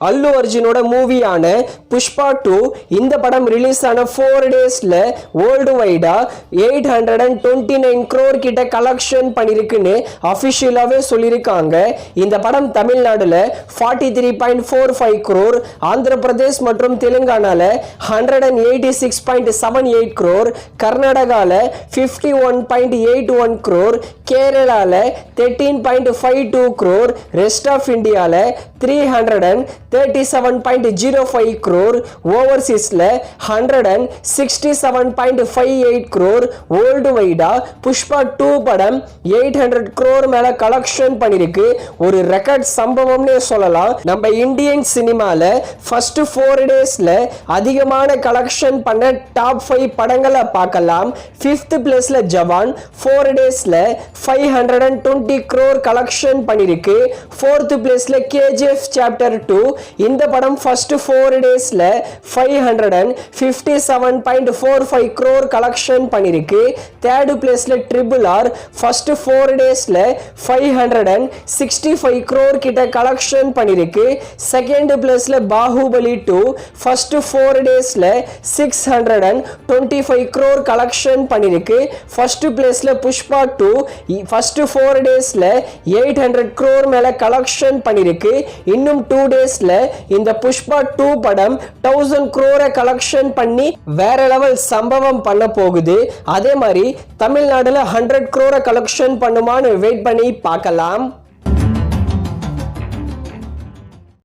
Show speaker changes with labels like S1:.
S1: அல்லு அர்ஜுனோட மூவியான Pushpa two இந்த படம் release ஆன ஃபோர் டேஸில் world வைடாக eight hundred and twenty nine crore கிட்ட கலெக்ஷன் பண்ணியிருக்குன்னு அஃபிஷியலாகவே சொல்லியிருக்காங்க இந்த படம் தமிழ்நாடுல forty three point four five crore Andhra Pradesh மற்றும் தெலுங்கானாவில் hundred and eighty six point seven eight crore கர்நாடகாவில் fifty one point eight one crore கேரளாவில் thirteen point five two crore rest of இந்தியாவில் three hundred and thirty seven point zero five crore ஓவர்சீஸில் hundred and sixty seven point five eight crore world வைடாக Pushpa two படம் eight hundred crore மேலே collection பண்ணியிருக்கு ஒரு record சம்பவம்னே சொல்லலாம். நம்ம Indian சினிமாவில் first four டேஸில் அதிகமான கலெக்ஷன் பண்ண டாப் ஃபைவ் படங்களை பார்க்கலாம். ஃபிஃப்த் பிளேஸில் ஜவான் ஃபோர் டேஸில் five hundred and twenty crore collection பண்ணியிருக்கு ஃபோர்த்து பிளேஸில் கேஜிஎஃப் சாப்டர் டூ இந்த படம் ஃபஸ்ட்டு ஃபோர் டேஸில் five hundred and fifty seven point four five crore collection பண்ணியிருக்கு தேர்டு பிளேஸில் ட்ரிபிள் ஆர் ஃபஸ்ட்டு ஃபோர் டேஸில் five hundred and sixty five crore கிட்ட collection பண்ணியிருக்கு செகண்ட் பிளேஸில் பாகுபலி டூ ஃபஸ்ட்டு ஃபோர் டேஸில் six hundred and twenty five crore collection பண்ணியிருக்கு first பிளேஸில் Pushpa two first four டேஸில் எயிட் ஹண்ட்ரட் க்ரோர் மேலே கலெக்ஷன் பண்ணியிருக்கு இன்னும் டூ டேஸில் இந்த புஷ்பா டூ படம் தௌசண்ட் க்ரோரை கலெக்ஷன் பண்ணி வேற லெவல் சம்பவம் பண்ண போகுது. அதே மாதிரி தமிழ்நாடுல ஹண்ட்ரட் க்ரோரை கலெக்ஷன் பண்ணுமான்னு வெயிட் பண்ணி பார்க்கலாம்.